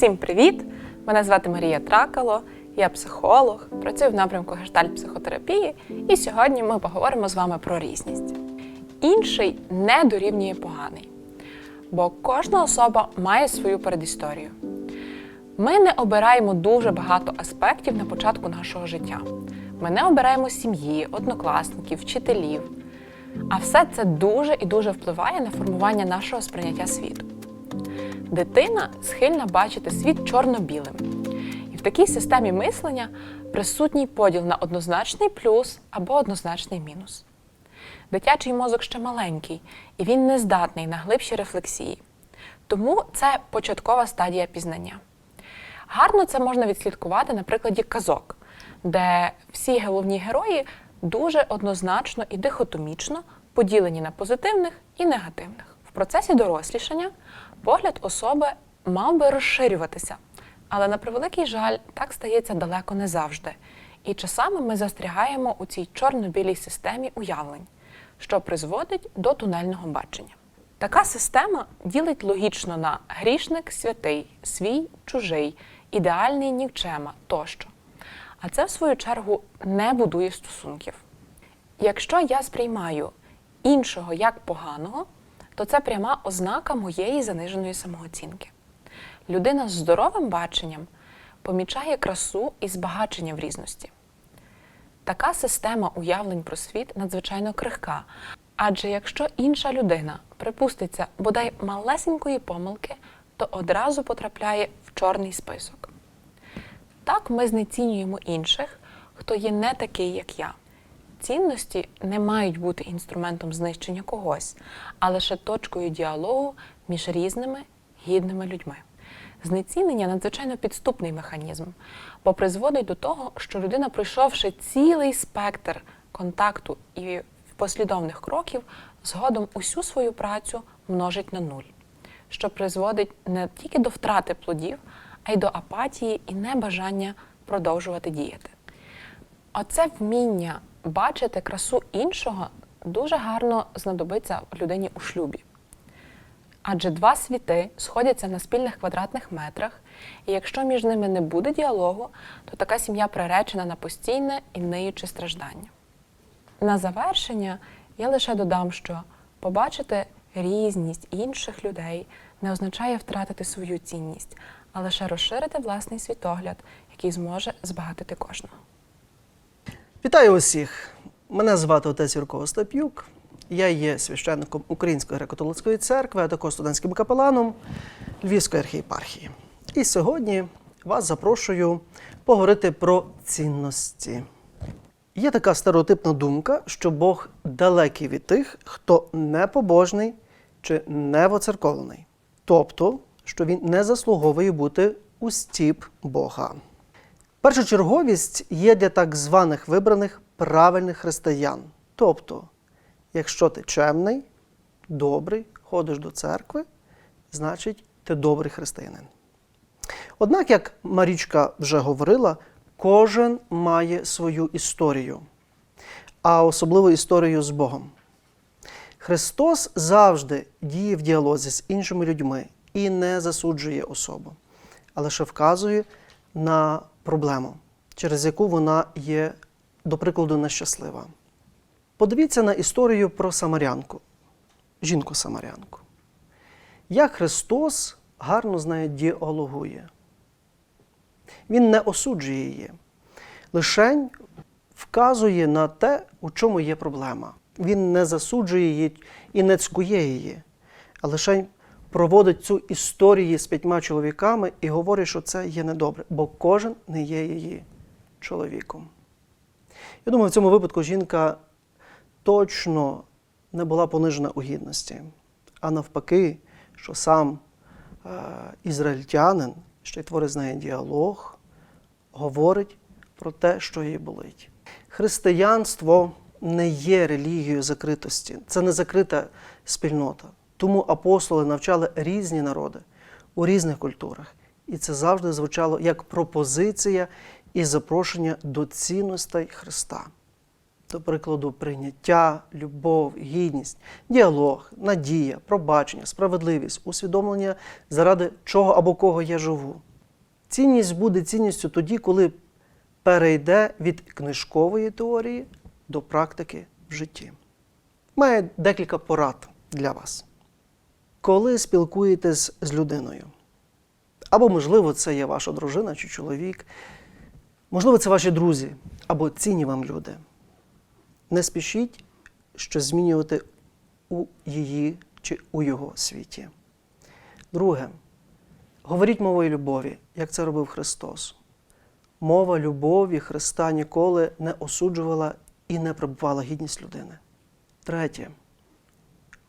Всім привіт! Мене звати Марія Тракало, я психолог, працюю в напрямку гештальт-психотерапії, і сьогодні ми поговоримо з вами про різність. Інший не дорівнює поганий, бо кожна особа має свою передісторію. Ми не обираємо дуже багато аспектів на початку нашого життя. Ми не обираємо сім'ї, однокласників, вчителів. А все це дуже і дуже впливає на формування нашого сприйняття світу. Дитина схильна бачити світ чорно-білим. І в такій системі мислення присутній поділ на однозначний плюс або однозначний мінус. Дитячий мозок ще маленький, і він не здатний на глибші рефлексії. Тому це початкова стадія пізнання. Гарно це можна відслідкувати на прикладі казок, де всі головні герої дуже однозначно і дихотомічно поділені на позитивних і негативних. В процесі дорослішання погляд особи мав би розширюватися, але на превеликий жаль, так стається далеко не завжди. І часами ми застрягаємо у цій чорно-білій системі уявлень, що призводить до тунельного бачення. Така система ділить логічно на грішник, святий, свій, чужий, ідеальний нікчема тощо. А це, в свою чергу, не будує стосунків. Якщо я сприймаю іншого як поганого, то це пряма ознака моєї заниженої самооцінки. Людина з здоровим баченням помічає красу і збагачення в різності. Така система уявлень про світ надзвичайно крихка. Адже якщо інша людина припуститься бодай малесенької помилки, то одразу потрапляє в чорний список. Так ми знецінюємо інших, хто є не такий, як я. Цінності не мають бути інструментом знищення когось, а лише точкою діалогу між різними гідними людьми. Знецінення надзвичайно підступний механізм, бо призводить до того, що людина, пройшовши цілий спектр контакту і послідовних кроків, згодом усю свою працю множить на нуль, що призводить не тільки до втрати плодів, а й до апатії і небажання продовжувати діяти. Оце вміння бачити красу іншого дуже гарно знадобиться людині у шлюбі. Адже два світи сходяться на спільних квадратних метрах, і якщо між ними не буде діалогу, то така сім'я приречена на постійне і ниюче страждання. На завершення я лише додам, що побачити різність інших людей не означає втратити свою цінність, а лише розширити власний світогляд, який зможе збагатити кожного. Вітаю усіх! Мене звати отець Юрко Остап'юк. Я є священником Української греко-католицької церкви, а також студентським капеланом Львівської архієпархії. І сьогодні вас запрошую поговорити про цінності. Є така стереотипна думка, що Бог далекий від тих, хто непобожний чи невоцерковлений. Тобто, що він не заслуговує бути у стіп Бога. Першочерговість є для так званих вибраних правильних християн. Тобто, якщо ти чемний, добрий, ходиш до церкви, значить ти добрий християнин. Однак, як Марічка вже говорила, кожен має свою історію, а особливо історію з Богом. Христос завжди діє в діалозі з іншими людьми і не засуджує особу, а лише вказує на проблему, через яку вона є, до прикладу, нещаслива. Подивіться на історію про Самарянку, жінку-самарянку. Як Христос гарно з нею діалогує. Він не осуджує її, лишень вказує на те, у чому є проблема. Він не засуджує її і не цькує її, а лише проводить цю історію з п'ятьма чоловіками і говорить, що це є недобре, бо кожен не є її чоловіком. Я думаю, в цьому випадку жінка точно не була понижена у гідності, а навпаки, що сам е, ізраїльтянин, що й творить з нею діалог, говорить про те, що їй болить. Християнство не є релігією закритості, це не закрита спільнота. Тому апостоли навчали різні народи у різних культурах. І це завжди звучало як пропозиція і запрошення до цінностей Христа. До прикладу, прийняття, любов, гідність, діалог, надія, пробачення, справедливість, усвідомлення, заради чого або кого я живу. Цінність буде цінністю тоді, коли перейде від книжкової теорії до практики в житті. Має декілька порад для вас. Коли спілкуєтесь з людиною, або, можливо, це є ваша дружина чи чоловік, можливо, це ваші друзі або цінні вам люди. Не спішіть щось змінювати у її чи у його світі. Друге, говоріть мовою любові, як це робив Христос. Мова любові Христа ніколи не осуджувала і не пробувала гідність людини. Третє.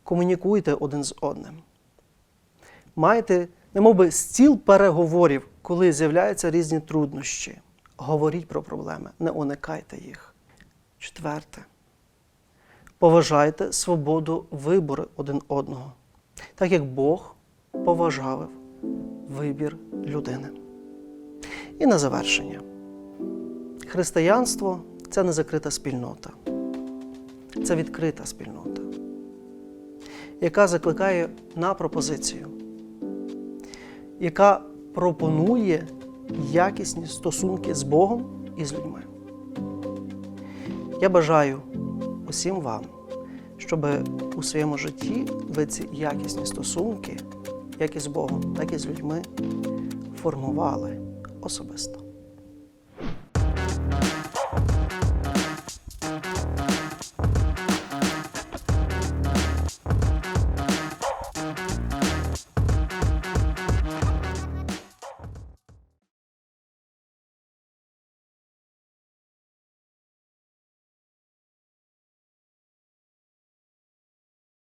Комунікуйте один з одним. Майте, немовби, стіл переговорів, коли з'являються різні труднощі. Говоріть про проблеми, не уникайте їх. Четверте. Поважайте свободу вибору один одного, так як Бог поважав вибір людини. І на завершення. Християнство це не закрита спільнота, це відкрита спільнота, яка закликає на пропозицію, яка пропонує якісні стосунки з Богом і з людьми. Я бажаю усім вам, щоб у своєму житті ви ці якісні стосунки, як із Богом, так і з людьми, формували особисто.